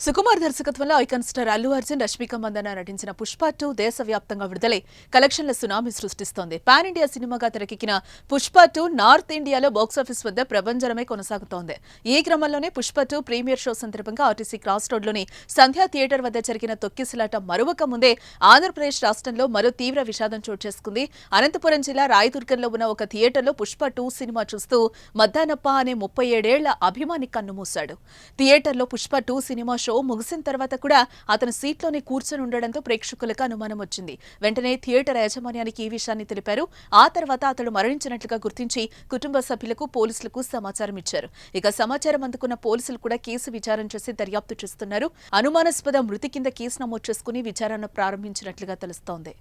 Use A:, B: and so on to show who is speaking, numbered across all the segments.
A: సుకుమార్ దర్శకత్వంలో icon star Allu Arjun Rashmika Mandanna నటించిన Pushpa two దేశవ్యాప్తంగా విడుదలై కలెక్షన్ల సునామీ సృష్టిస్తోంది. పాన్ ఇండియా సినిమాగా తెరకెక్కిన పుష్ప టూ నార్త్ ఇండియాలో బాక్సాఫీస్ వద్ద ప్రభంజనమే కొనసాగుతోంది. ఈ క్రమంలోనే పుష్ప టూ ప్రీమియర్ షో సందర్భంగా ఆర్టీసీ క్రాస్ రోడ్లోని సంధ్యా థియేటర్ వద్ద జరిగిన తొక్కిసలాట మరువక ముందే ఆంధ్రప్రదేశ్ రాష్ట్రంలో మరో తీవ్ర విషాదం చోటు చేసుకుంది. అనంతపురం జిల్లా రాయదుర్గంలో ఉన్న ఒక థియేటర్లో పుష్ప టూ సినిమా చూస్తూ మద్దానప్ప అనే ముప్పై ఏడేళ్ళ అభిమాని కన్నుమూశాడు థియేటర్లో పుష్ప టూ సినిమా షో ముగిసిన తర్వాత కూడా అతను సీట్లోనే కూర్చొని ఉండడంతో ప్రేక్షకులకు అనుమానం వచ్చింది. వెంటనే థియేటర్ యాజమాన్యానికి ఈ విషయాన్ని తెలిపారు. ఆ తర్వాత అతడు మరణించినట్లుగా గుర్తించి కుటుంబ సభ్యులకు పోలీసులకు సమాచారం ఇచ్చారు. ఇక సమాచారం అందుకున్న పోలీసులు కూడా కేసు విచారణ చేసి దర్యాప్తు చేస్తున్నారు. అనుమానాస్పద మృతి కింద కేసు నమోదు చేసుకుని విచారణ ప్రారంభించినట్లుగా తెలుస్తోంది.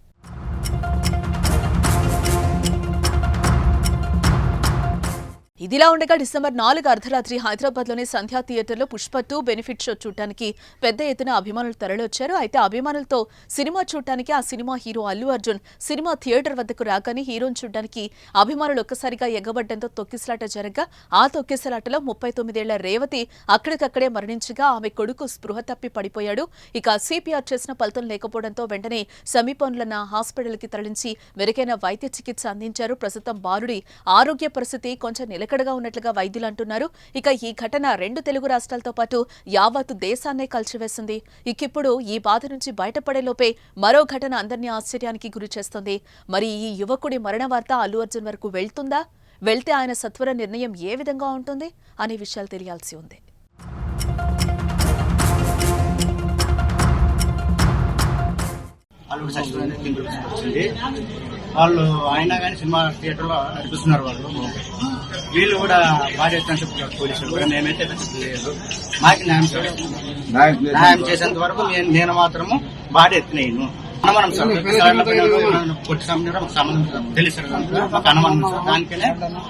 A: ఇదిలా ఉండగా డిసెంబర్ నాలుగు అర్ధరాత్రి హైదరాబాద్లోని సంధ్యా థియేటర్లో పుష్ప టూ బెనిఫిట్ షో చూడటానికి పెద్ద ఎత్తున అభిమానులు తరలివచ్చారు. అయితే అభిమానులతో సినిమా చూడటానికి ఆ cinema hero Allu Arjun cinema theatre వద్దకు రాగానే హీరోని చూడడానికి అభిమానులు ఒక్కసారిగా ఎగబడ్డంతో తొక్కిసలాట జరగగా. ఆ తొక్కిసలాటలో ముప్పై తొమ్మిదేళ్ళ రేవతి అక్కడికక్కడే మరణించగా ఆమె కొడుకు స్పృహ తప్పి పడిపోయాడు. ఇక సిపిఆర్ చేసిన ఫలితం లేకపోవడంతో వెంటనే సమీపంలోన్న హాస్పిటల్కి తరలించి మెరుగైన వైద్య చికిత్స అందించారు. ప్రస్తుతం బాలుడి ఆరోగ్య పరిస్థితి కొంచెం నిలక నిలకడగా ఉన్నట్లుగా వైద్యులు అంటున్నారు. ఇక ఈ ఘటన రెండు తెలుగు రాష్ట్రాలతో పాటు యావత్ దేశాన్నే కలిచివేసింది ఇకిప్పుడు ఈ బాధ నుంచి బయటపడేలోపే మరో ఘటన అందరినీ ఆశ్చర్యానికి గురి చేస్తుంది. మరి ఈ యువకుడి మరణ వార్త అల్లు అర్జున్ వరకు వెళ్తుందా? వెళ్తే ఆయన సత్వర నిర్ణయం ఏ విధంగా ఉంటుంది? అనే విషయాలు తెలియాల్సి ఉంది.
B: వాళ్ళు చచ్చిపోయింది వచ్చింది వాళ్ళు అయినా కానీ సినిమా థియేటర్లో నడిపిస్తున్నారు వాళ్ళు. వీళ్ళు కూడా బాగా ఎత్తున చెప్తున్నారు పోలీసులు కూడా. మేమైతే చెప్పలేదు మాకు న్యాయం. న్యాయం చేసేంత వరకు నేను నేను మాత్రము బాడీ ఎత్తినేను అనుమానం సార్ సంబంధం తెలుసు సార్. మాకు అనుమానం సార్. దానికనే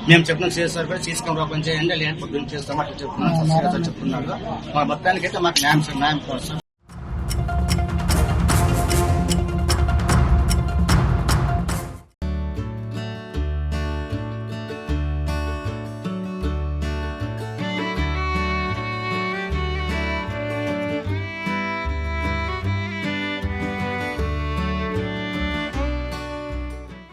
B: మేము చెప్పిన చేస్తారు కూడా సీసీ కెమెరా ఓపెన్ చేయండి పొద్దున్న చేస్తాం అట్లా చెప్తున్నాం సార్. చెప్తున్నారు. మా మొత్తానికి అయితే మాకు న్యాయం సార్ న్యాయం కావాలి సార్.